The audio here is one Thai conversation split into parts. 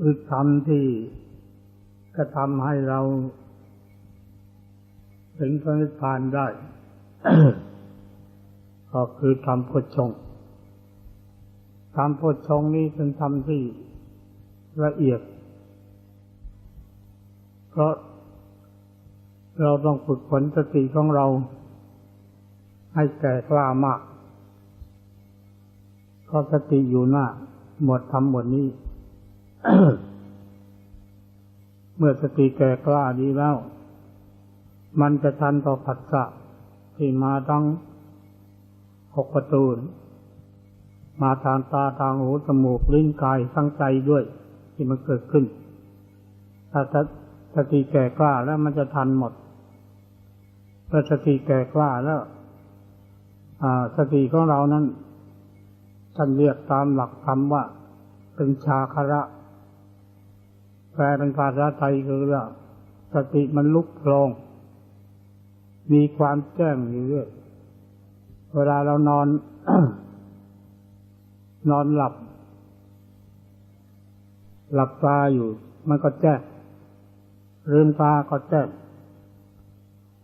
คือธรรมที่กระทำให้เรา ถึงพระนิพพานได้ ก็คือธรรมโพชฌงค์ธรรมโพชฌงนี้เป็นธรรมที่ละเอียด เพราะเราต้องฝึกฝนสติของเรา ให้แก่กล้ามากเพราะสติอยู่หน้า หมดทำหมดนี้ เมื่อสติแก่กล้าดีแล้ว มันจะทันต่อผัสสะที่มาทั้งหกประตูมาทางตาทางหูจมูกลิ้นกายทั้งใจด้วย ที่มันเกิดขึ้น ถ้าสติแก่กล้าแล้วมันจะทันหมดเมื่อสติแก่กล้าแล้วสติของเรานั้นท่านเรียกตามหลักธรรมว่า เป็นชาคระ แปลเป็นภาษาไทยคือว่าสติมันลุกโพลงมีความแจ้งอยู่เรื่อยเวลาเรานอน นอนหลับ หลับตาอยู่ มันก็แจ้งลืมตาก็แจ้ง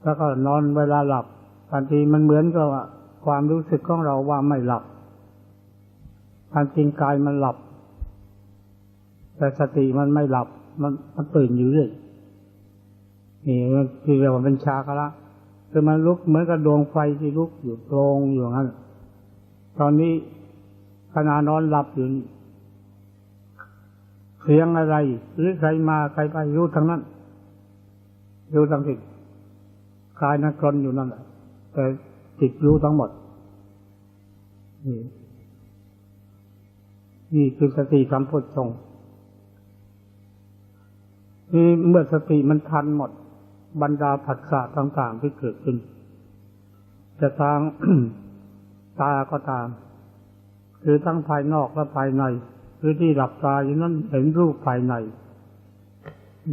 แล้วก็นอนเวลาหลับบางทีมันเหมือนกับความรู้สึกของเราว่าไม่หลับความจริงกายมันหลับ แต่สติมันไม่หลับ มันมันตื่นอยู่เรื่อยนี่มันคือเรียกว่าเป็นชาคละคือมันลุกเหมือนกับดวงไฟที่ลุกอยู่ตรงอยู่งั้น ตอนนี้ขณะนอนหลับอยู่เสียงอะไร หรือใครมาใครไปรู้ทั้งนั้นรู้ทั้งสิ้นกายนักกลนอยู่นั่นแหละแต่จิตรู้ทั้งหมด นี่นี่คือสติสัมโพชฌงค์ นี่เมื่อสติมันทันหมด บรรดาผัสสะต่างๆที่เกิดขึ้น จะทางตาก็ตาม คือทั้งภายนอกและภายใน คือที่หลับตาอยู่นั้นเห็นรูปภายใน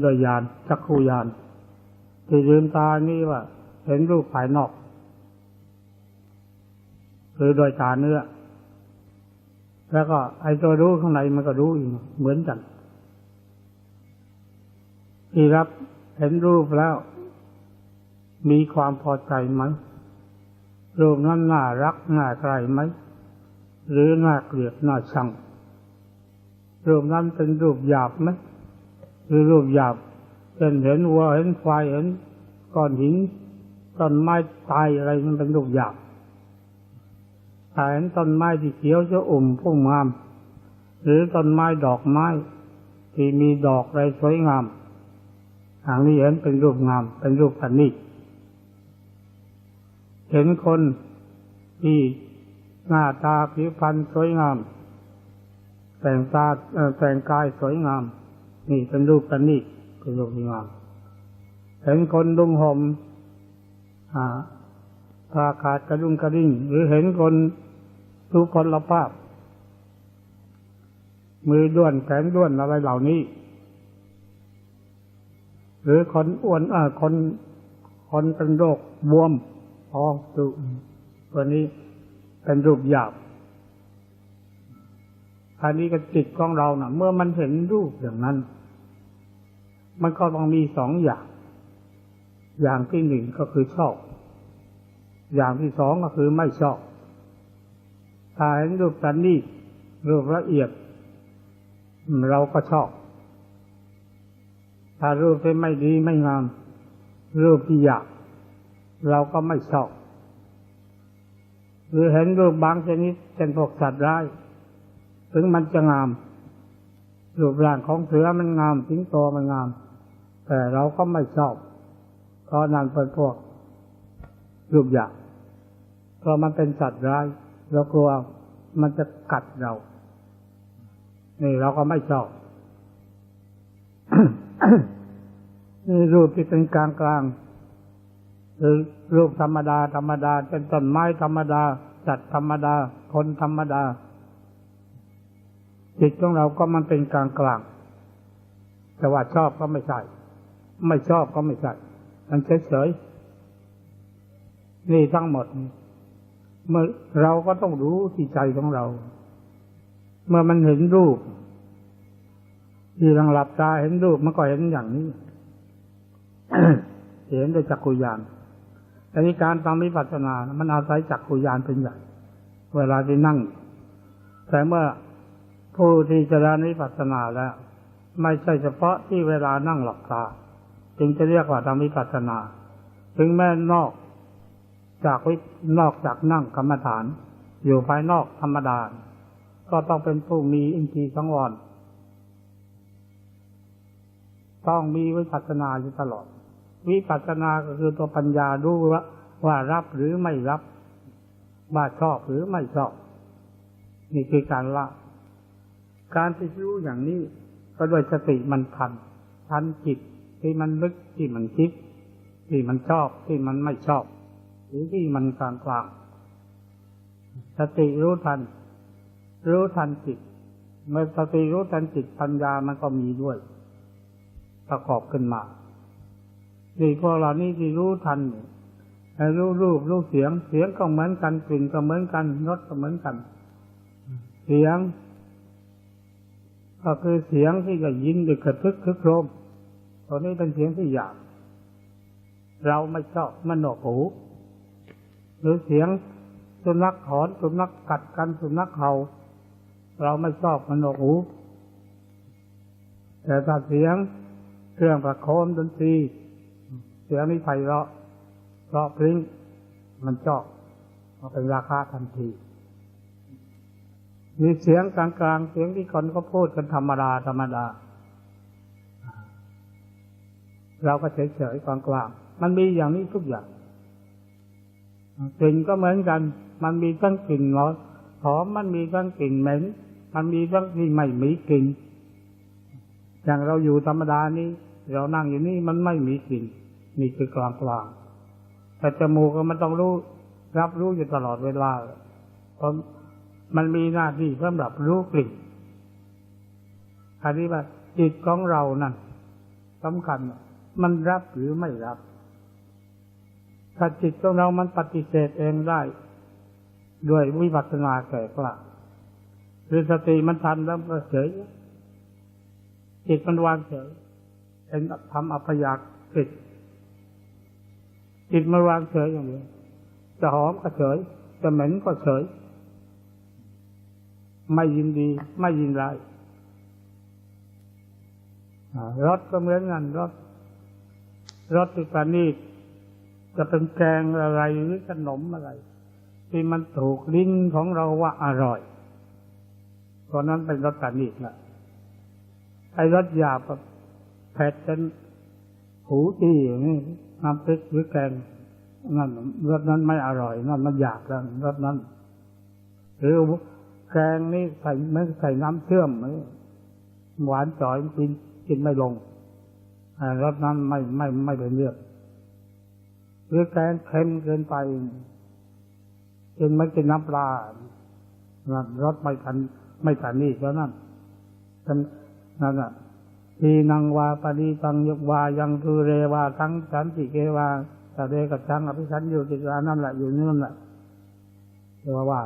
โดยยานจักขุยานที่ลืมตานี่ว่า เห็นรูปภายนอกหรือโดยตาเนื้อ แล้วก็ไอ้ตัวรู้ข้างในมันก็รู้อีกเหมือนกัน ที่รับเห็นรูปแล้ว มีความพอใจไหมรูปนั้นน่ารักน่าใครไหม หรือน่าเกลียดน่าชังรูปนั้นเป็นรูปหยาบไหมหรือรูปหยาบเช่นเห็นวัวเห็นควายเห็นก้อนหินต้นไม้ตายอะไรมันเป็นรูปหยาบถ้าเห็นต้นไม้ที่เขียวจะอุ่มพุ่มงาม หรือต้นไม้ดอกไม้ที่มีดอกอะไรสวยงาม ทางนี้เห็นเป็นรูปงาม เป็นรูปพันนิเห็นคนที่หน้าตาผิวพรรณสวยงาม แต่งตาแต่งกายสวยงาม นี่เป็นรูปพันนิเป็นรูปงาม เห็นคนดุงห่มผ้าขาดกระดุงกระดิ่ง หรือเห็นคนทุกคนละภาพ มือด้วนแขนด้วนอะไรเหล่านี้ หรือคนอ้วนอ่าคนคนเป็นโรคบวมพองตุตัวนี้เป็นรูปหยาบอันนี้ก็จิตของเรานะ่ะ เมื่อมันเห็นรูปอย่างนั้น มันก็ต้องมีสองอย่าง อย่างที่หนึ่งก็คือชอบ อย่างที่สองก็คือไม่ชอบถ้าเห็นรูปสันนี่รูปละเอียด เราก็ชอบ ถ้ารูปที่ไม่ดีไม่งาม รูปที่หยาบเราก็ไม่ชอบหรือเห็นรูปบางชนิดเป็นพวกสัตว์ร้าย ถึงมันจะงาม รูปร่างของเสือมันงามสิงโตมันงาม แต่เราก็ไม่ชอบเพราะนั่นเป็นพวก รูปหยาบเพราะมันเป็นสัตว์ร้ายเรากลัวมันจะกัดเรา นี่เราก็ไม่ชอบ รูปที่เป็นกลางกลางหรือรูปธรรมดา ธรรมดาเป็นต้นไม้ธรรมดาจัดธรรมดา คนธรรมดา จิตของเราก็มันเป็นกลางกลางแต่ว่าชอบก็ไม่ใช่ ไม่ชอบก็ไม่ใช่ มันเฉยเฉยนี่ทั้งหมดเมื่อเราก็ต้องรู้ที่ใจของเรา เมื่อมันเห็นรูปที่ลังหลับตาเห็นรูปมันก็เห็นอย่างนี้ เห็นด้วยจักขุยานแต่นี้การทำวิปัสสนา มันอาศัยจักขุยานเป็นใหญ่ เวลาที่นั่ง แต่เมื่อผู้ที่จะได้วิปัสสนาแล้ว ไม่ใช่เฉพาะที่เวลานั่งหลับตา จึงจะเรียกว่าทำวิปัสสนา ถึงแม้นอกจากวินอกจากนั่งกรรมฐาน อยู่ภายนอกธรรมดา ก็ต้องเป็นผู้มีอินทรีย์สังวรต้องมีวิปัสสนาอยู่ตลอด วิปัสสนาก็คือตัวปัญญารู้ว่าว่ารับหรือไม่รับว่าชอบหรือไม่ชอบ นี่คือการละ การที่รู้อย่างนี้ก็โดยสติมันทันทันจิตที่มันลึกที่มันคิด ที่มันชอบที่มันไม่ชอบ หรือที่มันกลางกลางสติรู้ทัน รู้ทันจิต เมื่อสติรู้ทันจิตปัญญามันก็มีด้วย ประกอบขึ้นมา สี่พวกเหล่านี้ที่รู้ทันรู้รูปรู้เสียง เสียงก็เหมือนกันกลิ่นก็เหมือนกันรสก็เหมือนกัน เสียง ก็คือเสียงที่จะยินดึกกระทึกคึกโครมตัวนี้เป็นเสียงที่หยาบเราไม่ชอบมันหนวกหูหรือเสียงสุนัขหอนสุนัขกัดกันสุนัขเห่าเราไม่ชอบมันหนวกหู แต่ถ้าเสียงเครื่องประโคมดนตรี เสียงนี้ไพเราะเพราะพริ้งมันชอบมันเป็นราคาทันที มีเสียงกลางๆ เสียงที่คนเขาพูดกันธรรมดาธรรมดา เราก็เฉยๆกลางๆ มันมีอย่างนี้ทุกอย่างกลิ่นก็เหมือนกัน มันมีทั้งกลิ่นหอมหอมมันมีทั้งกลิ่นเหม็น มันมีทั้งที่ไม่มีกลิ่น อย่างเราอยู่ธรรมดานี้ เรานั่งอยู่นี่มันไม่มีกลิ่น นี่คือกลางกลางแต่จมูกมันต้องรู้ รับรู้อยู่ตลอดเวลาเพราะมันมีหน้าที่สำหรับรู้กลิ่นอันนี้ว่าจิตของเรานั่นสำคัญ มันรับหรือไม่รับ ถ้าจิตของเรามันปฏิเสธเองได้ ด้วยวิปัสสนาแก่กล้าหรือสติมันทันแล้วก็เฉยจิตมันวางเฉยเป็นทำอัพยากฤต จิตมันวางเฉยอย่างนี้จะหอมก็เฉยจะเหม็นก็เฉย ไม่ยินดี ไม่ยินร้ายรสก็เหมือนกันรสรสที่ปานีจะเป็นแกงอะไรหรือขนมอะไร ที่มันถูกลิ้นของเราว่าอร่อยตอนนั้นเป็นรสปานีละไอ้รสหยาบแผดเป็นหูตีอย่างนี้ น้ำพริกหรือแกงนั่นรสนั้นไม่อร่อยนั่นมันหยาบแล้วรสนั้น หรือแกงนี่ใส่ไม่ใส่น้ำเชื่อมหวานจ่อยกินกินไม่ลงรสนั้นไม่ไม่ไม่เป็นเลือกหรือแกงเค็มเกินไปกินไม่กินน้ำปลารสไม่ทันไม่ทันนี่แล้วนั่นนั่นอะ ทีนังวาปณีตังยกวายังทุเรวาทั้งสันติเกวาตะเดกับชังอภิชันอยู่ติกานั่นแหละอยู่นั่นแหละเรียกว่า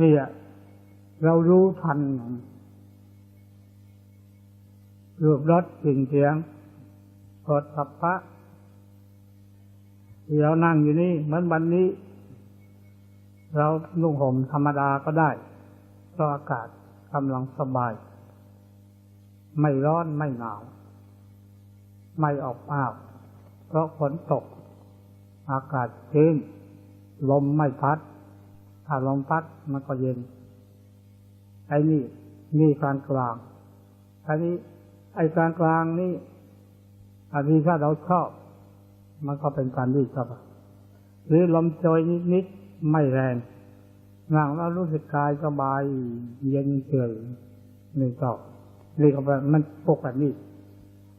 นี่ยเรารู้ทันรูปรสกลิ่นเสียงกดสัพพะที่เรานั่งอยู่นี่เหมือนวันนี้ เรานุ่งห่มธรรมดาก็ได้เพราะอากาศกำลังสบาย ไม่ร้อนไม่หนาว ไม่ออกอ้าวเพราะฝนตก อากาศชื้นลมไม่พัด ถ้าลมพัดมันก็เย็น ไอ้นี่นี่กางกลางอันนี้ไอ้กางกลางนี่อันนี้ถ้าเราชอบ มันก็เป็นการดีชอบหรือลมโชยนิดๆไม่แรงนั่งแล้วรู้สึกกายสบายเย็นเฉยไม่ชอบนี่ก็มันพวกแบบนี้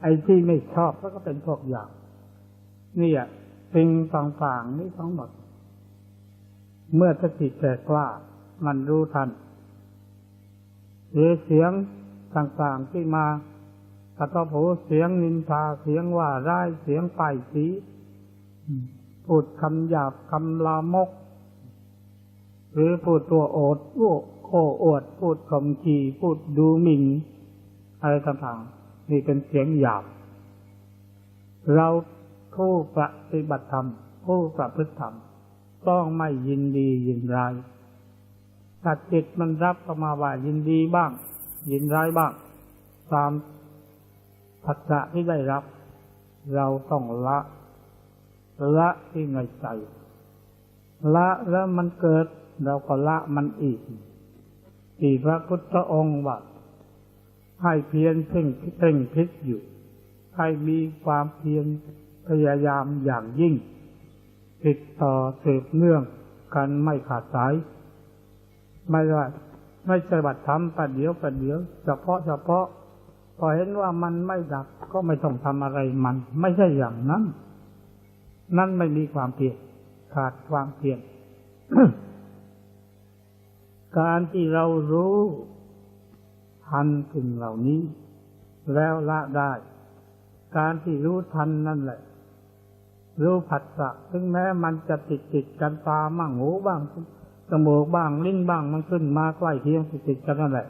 ไอ้ที่ไม่ชอบก็เป็นพวกอย่างนี่อะสิ่งต่างๆนี่ทั้งหมด เมื่อสติแก่กล้า มันรู้ทันหรือเสียงต่างๆที่มากระทบหูเสียงนินทาเสียงว่าร้ายเสียงป่ายสีพูดคำหยาบคำลามก หรือพูดตัวโอดโอ้โอโค้อวดพูดข่มขีพูดดูหมิ่น อะไรต่างๆ นี่เป็นเสียงหยาบ เราผู้ปฏิบัติธรรม ผู้ประพฤติธรรม ต้องไม่ยินดียินร้ายถ้าจิตมันรับเข้ามาว่ายินดีบ้าง ยินร้ายบ้าง ตามผัสสะที่ได้รับ เราต้องละละที่ในใจ ละแล้วมันเกิด เราก็ละมันอีกที่พระพุทธองค์ว่า ให้เพียรเพ่งเพ่งพิษอยู่ให้มีความเพียรพยายามอย่างยิ่ง ติดต่อสืบเนื่องกันไม่ขาดสาย ไม่ว่าไม่ใช่บัตรทำปัดเดียวปัดเดียว เฉพาะเฉพาะ พอเห็นว่ามันไม่ดับก็ไม่ต้องทำอะไรมัน ไม่ใช่อย่างนั้น นั่นไม่มีความเพียรขาดความเพียรการที่เรารู้ ทันสิ่งเหล่านี้ แล้วละได้ การที่รู้ทันนั่นแหละ รู้ผัสสะถึงแม้มันจะติดติดกันตาบ้างหูบ้างจมูกบ้างลิ้นบ้างมันขึ้นมาใกล้เคียงติดติดกันนั่นแหละ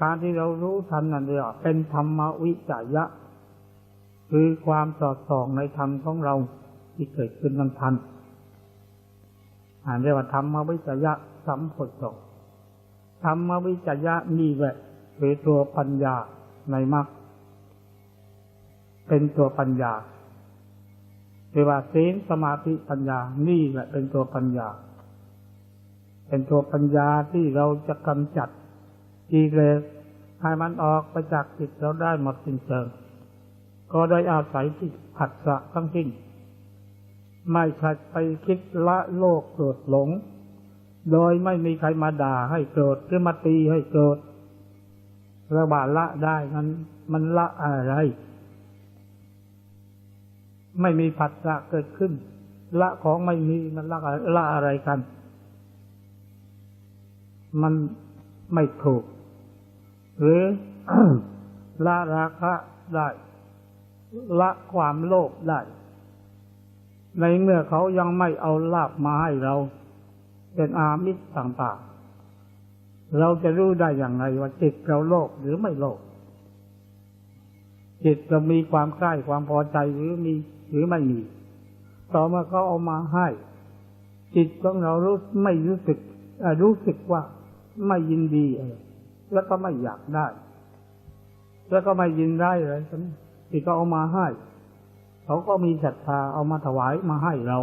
การที่เรารู้ทันนั่นเรียวเป็นธรรมวิจยะ คือความสอดส่องในธรรมของเราที่เกิดขึ้นนั้นทันอ่านเรียกว่าธรรมวิจยะสัมผลสอง ธรรมวิจยะนี่แหละคือตัวปัญญาในมรรคเป็นตัวปัญญาเรียกว่าศีลสมาธิปัญญา นี่แหละเป็นตัวปัญญา เป็นตัวปัญญาที่เราจะกำจัดกิเลสให้มันออกไปจากจิตเราได้หมดสิ้นเชิง ก็โดยอาศัยที่ผัสสะทั้งสิ้น ไม่ใช่ไปคิดละโลกโกรธหลง โดยไม่มีใครมาด่าให้โกรธหรือมาตีให้โกรธระบาดละได้นั้นมันละอะไร ไม่มีผัสสะเกิดขึ้น ละของไม่มีมันละละอะไรกัน มันไม่ถูก หรือละราคะได้ ละความโลภได้ ในเมื่อเขายังไม่เอาลาบมาให้เรา เป็นอามิตรต่างๆ เราจะรู้ได้อย่างไรว่าจิตเราโลภหรือไม่โลภจิตเรามีความใกล้ความพอใจหรือมีหรือไม่มี ต่อมาเขาเอามาให้ จิตของเรารู้ไม่รู้สึกรู้สึกว่าไม่ยินดีอะไรแล้วก็ไม่อยากได้ แล้วก็ไม่ยินได้เลยที่เขาเอามาให้ เขาก็มีศรัทธาเอามาถวายมาให้เรา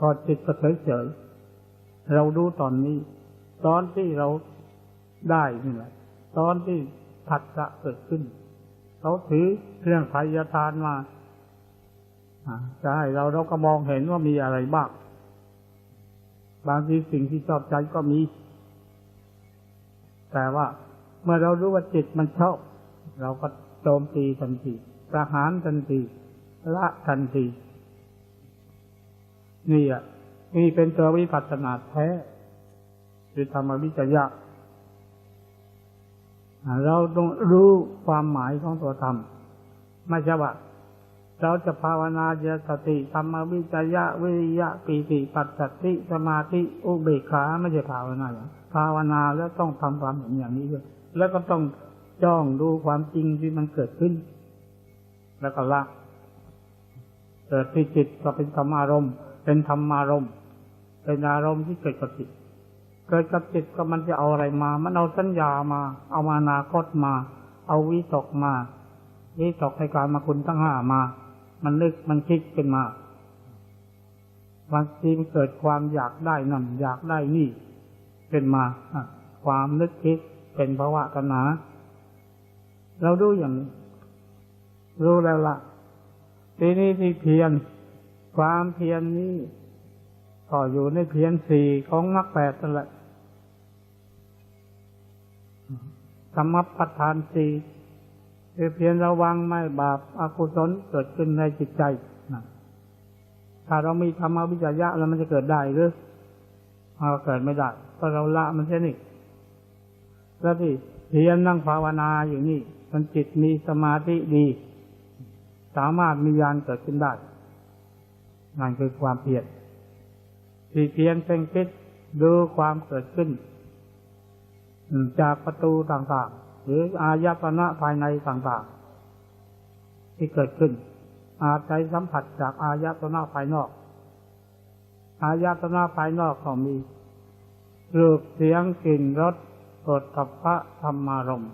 ก็จิตก็เฉยๆเราดูตอนนี้ ตอนที่เราได้นี่แหละตอนที่ผัสสะเกิดขึ้นเขาถือเครื่องไสยทานมาจะให้เราเราก็มองเห็นว่ามีอะไรบ้างบางทีสิ่งที่ชอบใจก็มี แต่ว่าเมื่อเรารู้ว่าจิตมันชอบ เราก็โจมตีทันทีประหารทันทีละทันที นี่อะนี่เป็นตัววิปัสสนาแท้คือธรรมวิจยะเราต้องรู้ความหมายของตัวธรรมไม่ใช่ว่าเราจะภาวนาเจสติธรรมวิจยะวิริยะปีติปัสสติสมาธิอุเบกขาไม่ใช่ภาวนาอย่างภาวนาแล้วต้องทำความเห็นอย่างนี้ด้วยแล้วก็ต้องจ้องดูความจริงที่มันเกิดขึ้น แล้วก็ละเกิดที่จิตก็เป็นธรรมารมณ์ เป็นธรรมารมณ์เป็นอารมณ์ที่เกิดกับจิตเกิดกับจิตก็มันจะเอาอะไรมา มันเอาสัญญามา เอามานาคตมา เอาวิตกมาวิตกในการมาคุณทั้งห้ามา มันนึกมันคิดขึ้นมาบางทีมันเกิดความอยากได้นั่นอยากได้นี่เป็นมาความนึกคิดเป็นภาวะตัณหาเราดูอย่างนี้รู้แล้วล่ะทีนี้ที่เพียร ความเพียรนนี้ก็อยู่ในเพียรสี่ของนักแปดนั่นแหละสมัประทานสี่คือเพียรระวังไม่บาปอากุศลเกิดขึ้นในจิตใจนะถ้าเรามีธรรมวิจยะแล้วมันจะเกิดได้หรือเราเกิดไม่ได้เพราะเราละมันแค่นี้แล้วที่เพียรนั่งภาวนาอยู่นี่ มันจิตมีสมาธิดี สามารถมีญาณเกิดขึ้นได้ นั่นคือความเพียรที่เพียรเพ่งพิษดูความเกิดขึ้น จากประตูต่างๆ หรืออายตนะภายในต่างๆ ที่เกิดขึ้น อาศัยสัมผัสจากอายตนะภายนอก อายตนะภายนอกก็มีรูปเสียงกลิ่นรสกดกับพระธรรมารมณ์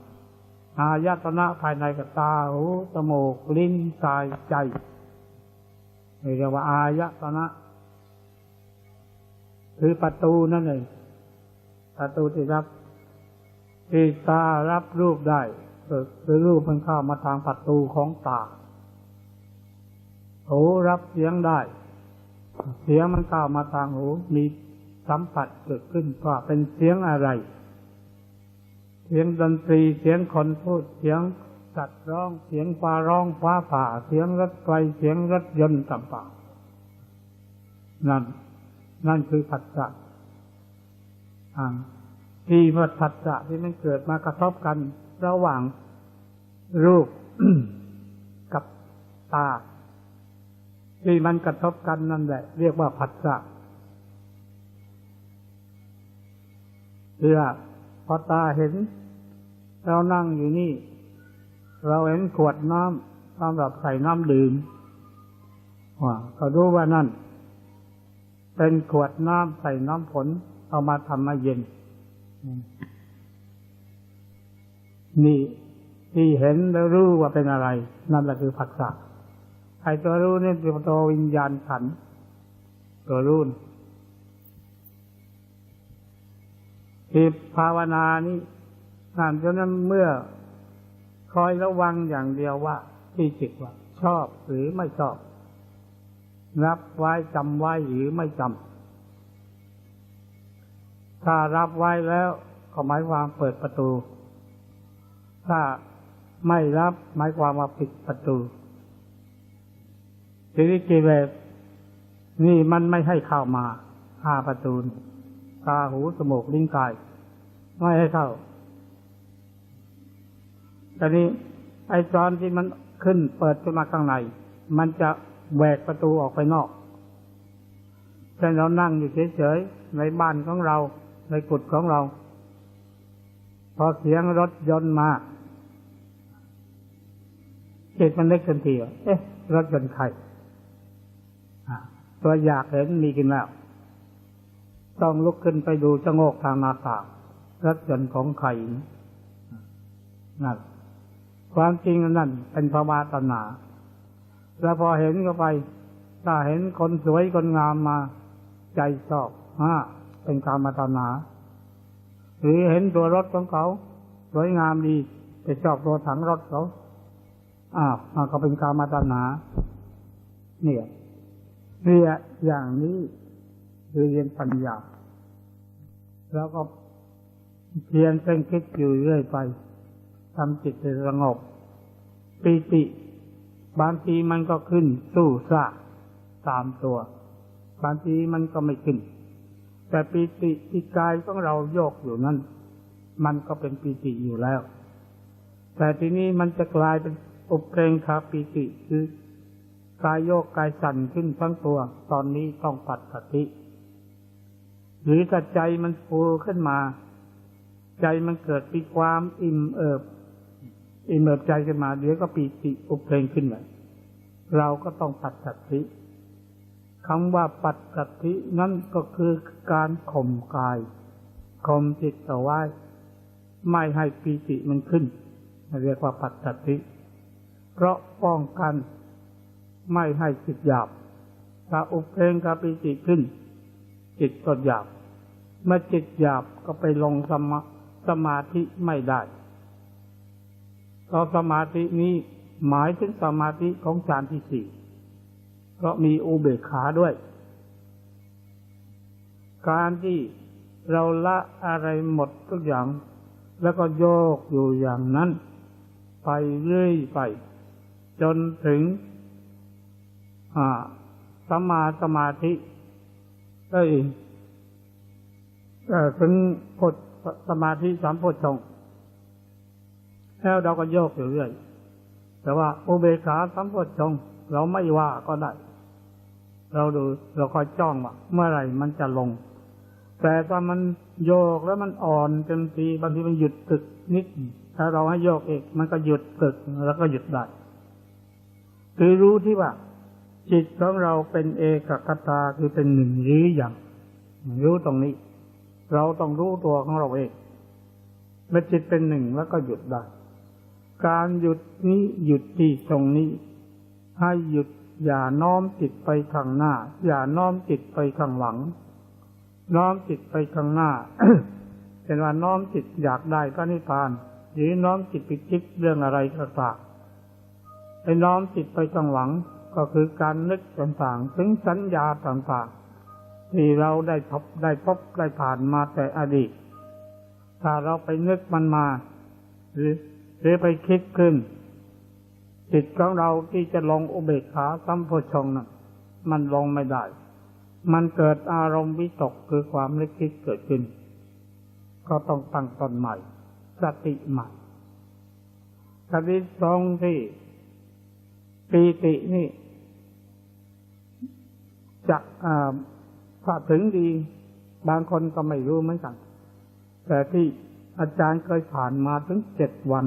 อายตนะภายในกับตาหูจมูกลิ้นกายใจ เรียกว่าอายตนะคือประตูนั่นเองประตูที่รับที่ตารับรูปได้คือรูปมันเข้ามาทางประตูของตาหูรับเสียงได้ เสียงมันเข้ามาทางหูมีสัมผัสเกิดขึ้นว่าเป็นเสียงอะไร เสียงดนตรีเสียงคนพูดเสียง สัตว์ร้องเสียงฟ้าร้องฟ้าผ่า เสียงรถไฟเสียงรถยนต์ต่างๆนั่น นั่นคือผัสสะที่ว่าผัสสะที่มันเกิดมากระทบกันระหว่างรูปกับตา ที่มันกระทบกันนั่นแหละ เรียกว่าผัสสะเพื่อพอตาเห็น เรานั่งอยู่นี่ เราเห็นขวดน้ำสำหรับใส่น้ำดื่มว่าเขารู้ว่านั่น เป็นขวดน้ำใส่น้ำฝนเอามาทำมาเย็น นี่ที่เห็นแล้วรู้ว่าเป็นอะไร นั่นแหละคือผัสสะไอ้ตัวรู้นี่เป็นตัววิญญาณขัน ตัวรู้ที่ภาวนานี้นั่นฉะนั้นเมื่อ คอยระวังอย่างเดียวว่าที่จิตว่า ชอบหรือไม่ชอบ รับไว้จำไว้หรือไม่จำถ้ารับไว้แล้วก็หมายความเปิดประตู ถ้าไม่รับหมายความว่าปิดประตูทีนี้กิเลสนี่มันไม่ให้เข้ามาห้าประตูตาหูสมูกลิ้นกายไม่ให้เข้า ต่นี้ไอ้ตอนที่มันขึ้นเปิดขึ้นมาข้างใน มันจะแหวกประตูออกไปนอกเช่นเรานั่งอยู่เฉยๆในบ้านของเราในกุฏของเรา พอเสียงรถยนต์มาจิตมันเล็กทันทีเอ๊ะรถยนต์ใครตัวอยากเห็นมีกินแล้ว ต้องลุกขึ้นไปดูจะโงกทางนาตารถยนต์ของใครนั่น ความจริงนั่นเป็นภาวะตัณหาแล้วพอเห็นเข้าไปถ้าเห็นคนสวยคนงามมา ใจชอบฮะเป็นกามตัณหาหรือเห็นตัวรถของเขา สวยงามดีไปชอบตัวถังรถเขาอ้าวมันก็เป็นกามตัณหาเนี่ยเนี่ยอย่างนี้คือเรียนปัญญา แล้วก็เพียรเพ่งคิดอยู่เรื่อยไป ทำจิตให้สงบปีติ บางทีมันก็ขึ้นสู้ซาตามตัว บางทีมันก็ไม่ขึ้น แต่ปีติที่กายของเราโยกอยู่นั้น มันก็เป็นปีติอยู่แล้ว แต่ทีนี้มันจะกลายเป็นอุเรงคาปีติคือกายโยกกายสั่นขึ้นทั้งตัว ตอนนี้ต้องปัดสติ หรือถ้าใจมันฟูขึ้นมา ใจมันเกิดมีความอิ่มเอิบ อิมเอิบใจขึ้นมา เดี๋ยวก็ปีติอุเพลงขึ้นมาเราก็ต้องปัดสัตธิคำว่าปัดสัตธินั่นก็คือการข่มกายข่มจิตเอาไว้ ไม่ให้ปีติมันขึ้น เรียกว่าปัดสัตธิเพราะป้องกันไม่ให้จิตหยาบถ้าอุเพลงกับปีติขึ้น จิตก็หยาบ เมื่อจิตหยาบก็ไปลงสมาสมาธิไม่ได้ เราสมาธินี้หมายถึงสมาธิของฌานที่สี่เพราะมีอุเบกขาด้วย การที่เราละอะไรหมดทุกอย่าง แล้วก็โยกอยู่อย่างนั้น ไปเรื่อยไป จนถึงสมาสมาธิได้ถึงพดสมาธิสามพดชง แล้วเราก็โยกอยู่เรื่อย แต่ว่าอุเบกขาสัมโพชงเราไม่ว่าก็ได้ เราดูเราคอยจ้องว่าเมื่อไหร่มันจะลง แต่ถ้ามันโยกแล้วมันอ่อนเต็มทีบางทีมันหยุดตึกนิด ถ้าเราให้โยกเอกมันก็หยุดตึกแล้วก็หยุดได้คือรู้ที่ว่า จิตของเราเป็นเอกคตาคือเป็นหนึ่งหรืออย่างรู้ตรงนี้ เราต้องรู้ตัวของเราเองเมื่อจิตเป็นหนึ่งแล้วก็หยุดได้ การหยุดนี้หยุดที่ตรงนี้ ให้หยุดอย่าน้อมจิตไปข้างหน้า อย่าน้อมจิตไปข้างหลัง น้อมจิตไปข้างหน้าเป็นว่าน้อมจิตอยากได้พระนิพพาน หรือน้อมจิตไปคิดเรื่องอะไรก็ตามไปน้อมจิตไปข้างหลังก็คือการนึกต่างๆ ถึงสัญญาต่างๆ ที่เราได้พบได้พบได้ผ่านมาแต่อดีต ถ้าเราไปนึกมันมา หรือ หรือไปคิดขึ้น จิตของเราที่จะลงอุเบกขาสัมโพชงนั้นมันลงไม่ได้ มันเกิดอารมณ์วิตกคือความนึกคิดเกิดขึ้น ก็ต้องตั้งตนใหม่ สติใหม่สติตรงที่ปีตินี่จะถ้าถึงดี บางคนก็ไม่รู้เหมือนกัน แต่ที่อาจารย์เคยผ่านมาถึงเจ็ดวัน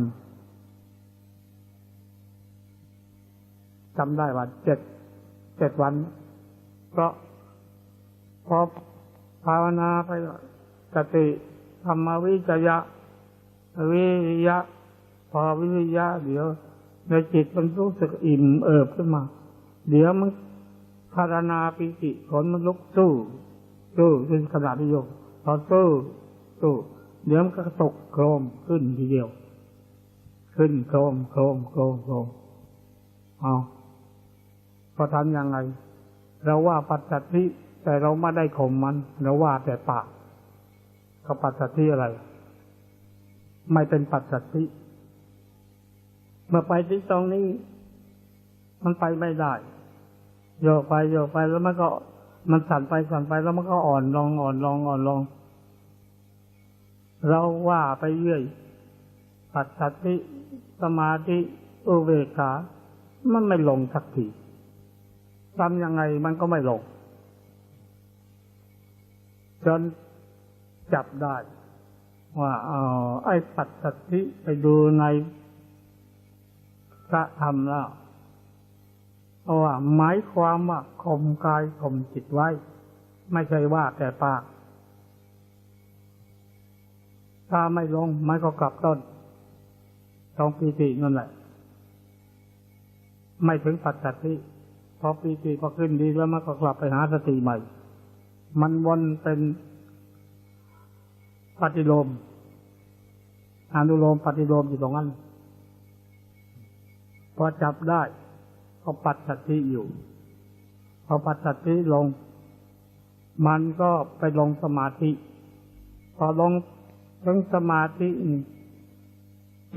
จำได้ว่าเจ็ดเจ็ดวัน เพราะพอภาวนาไปสติธรรมวิจยะ วิริยะ พอวิริยะ เดี๋ยวในจิตมันรู้สึกอิ่มเอิบขึ้นมา เดี๋ยวมันพารณาปิติผลมันลุกสู้สู้เป็นขนาดที่โยกพอสู้สู้เดี๋ยวมันก็ตกโครมขึ้นทีเดียว ขึ้นโครมโครมโครมโครมเอา พอทำยังไง เราว่าปัจจัติแต่เราไม่ได้ข่มมัน เราว่าแต่ปากเขาปัจจัติอะไร ไม่เป็นปัจจัติเมื่อไปที่ตรงนี้ มันไปไม่ได้โยกไปโยกไปแล้วมันก็มันสั่นไปสั่นไปแล้วมันก็อ่อนลงอ่อนลงอ่อนลง เราว่าไปเรื่อย ปัจจัติสมาธิอุเบกขา มันไม่ลงสักที ทำยังไงมันก็ไม่ลง จนจับได้ ว่าเออไอ้ปัจจัติไปดูในพระธรรมแล้วเพราะว่าหมายความว่าข่มกายข่มจิตไว้ ไม่ใช่ว่าแต่ปากถ้าไม่ลงมันก็กลับต้นตองปีตินั่นแหละ ไม่ถึงปัจจัติ พอปีติก็ขึ้นดีแล้วมันก็กลับไปหาสติใหม่ มันวนเป็นปฏิโลมอนุโลมปฏิโลมอยู่ตรงนั้นพอจับได้ก็ปัดสติอยู่ พอปัดสติลง มันก็ไปลงสมาธิ พอลงถึงสมาธิ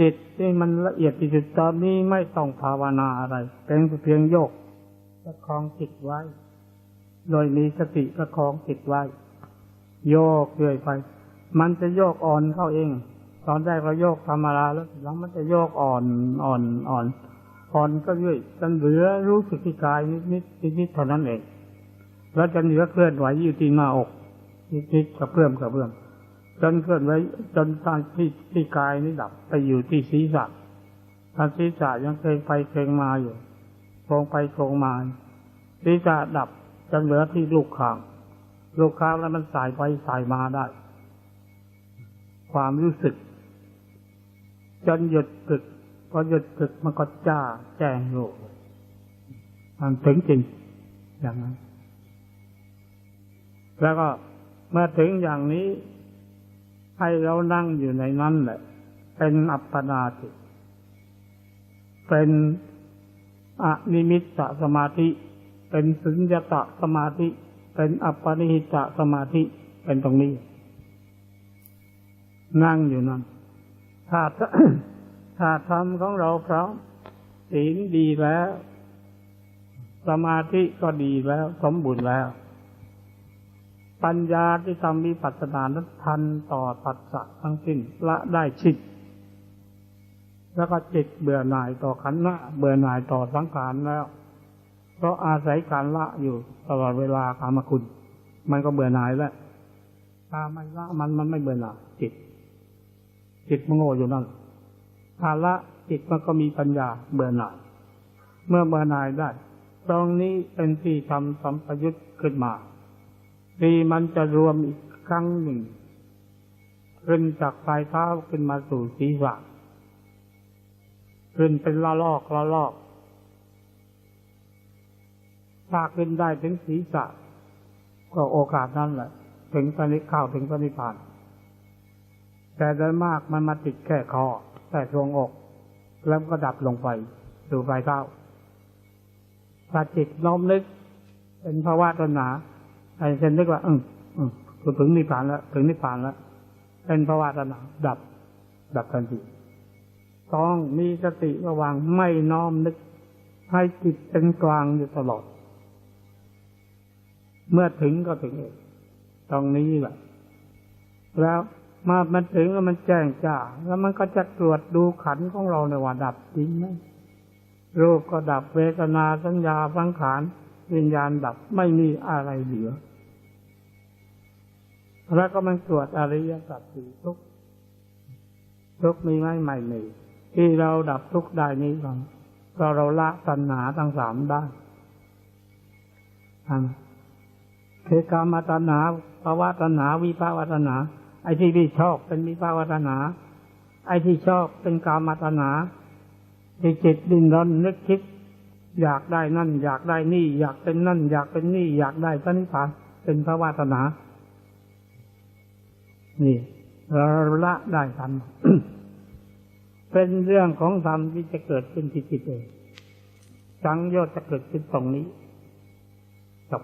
จิตที่มันละเอียดที่สุดตอนนี้ไม่ต้องภาวนาอะไรเป็นเพียงโยก ประคองจิตไว้ โดยมีสติประคองจิตไว้ โยกเรื่อยไป มันจะโยกอ่อนเข้าเอง ตอนแรกเราโยกธรรมดาแล้วหลังมันจะโยกอ่อนอ่อนอ่อนผ่อนก็เรื่อยจนเหลือรู้สึกที่กายนิดนิดนิดเท่านั้นเองแล้วจนเหลือเคลื่อนไหวอยู่ที่หน้าอกนิดนิดกระเพื่อมกระเพื่อมจนเคลื่อนไหวจนตอนที่ที่กายนี้ดับไปอยู่ที่ศีรษะตอนศีรษะยังเคยไปเคยมาอยู่ โคงไปโคงมาศีรษะดับจนเหลือที่ลูกคางลูกคางแล้วมันสายไปสายมาได้ ความรู้สึก จนหยุดตึกพอหยุดตึกมันก็จ้าแจ้งโลกมันถึงจริงอย่างนั้น แล้วก็เมื่อถึงอย่างนี้ ให้เรานั่งอยู่ในนั้นแหละ เป็นอัปปนาติเป็น อนิมิตตสมาธิ เป็นสุญญตะสมาธิ เป็นอัปปนิหิตะสมาธิเป็นตรงนี้ นั่งอยู่นั้นถ้าถ้าธรรมของเราพร้อมศีลดีแล้ว สมาธิก็ดีแล้ว สมบูรณ์แล้ว ปัญญาที่ทำมีปัสนานั้นทันต่อปัสสะทั้งสิ้นละได้ชิด แล้วก็จิตเบื่อหน่ายต่อขันธ์ะเบื่อหน่ายต่อสังขารแล้ว เพราะอาศัยการละอยู่ตลอดเวลากามคุณ มันก็เบื่อหน่ายแล้วถ้าไม่ละมันมันไม่เบื่อหน่ายจิต จิตมันโง่อยู่นั่นถ้าละจิตมันก็มีปัญญาเบื่อหน่าย เมื่อเบื่อหน่ายได้ ตรงนี้เป็นที่ทำสัมปยุตขึ้นมาดีมันจะรวมอีกครั้งหนึ่งขึ้นจากปลายเท้าขึ้นมาสู่ศีรษะ ขึ้นเป็นละลอกละลอกถ้าขึ้นได้ถึงศีรษะก็โอกาสนั้นแหละ ถึงปณิเข้าถึงปณิพานแต่โดยมากมันมาติดแค่คอแต่ทรวงอก แล้วก็ดับลงไปสู่ปลายเท้าถ้าจิตน้อมนึก เป็นภาวะตัณหาไอ้เช่นนึกว่าอืมอืมถึงนิพพานแล้ว ถึงนิพพานแล้ว เป็นภาวะตัณหาดับ ดับทันที ต้องมีสติระวังไม่น้อมนึก ให้จิตเป็นกลางอยู่ตลอด เมื่อถึงก็ถึงเองตรงนี้แหละแล้วมามันถึงแล้วมันแจ้งจ้า แล้วมันก็จะตรวจดูขันของเราในว่าดับจริงไหมรูปก็ดับเวทนาสัญญาสังขารวิญญาณดับไม่มีอะไรเหลือ แล้วก็มันตรวจอริยสัจสี่ทุกทุกมีไหมไม่มี ที่เราดับทุกได้นี้ก่อนก็เราละตัณหาทั้งสามได้อันคือกามตัณหาภาวะตัณหาวิภาวะตัณหา ไอ้ที่พี่ชอบเป็นวิภาวะตัณหา ไอ้ที่ชอบเป็นกามตัณหาที่จิตดิ้นรนนึกคิด อยากได้นั่น อยากได้นี่ อยากเป็นนั่น อยากเป็นนี่ อยากได้พระนิพพานเป็นภาวะตัณหานี่เราละได้ทัน เป็นเรื่องของธรรมที่จะเกิดขึ้นที่จิตเองสังโยชน์จะเกิดขึ้นตรงนี้จบ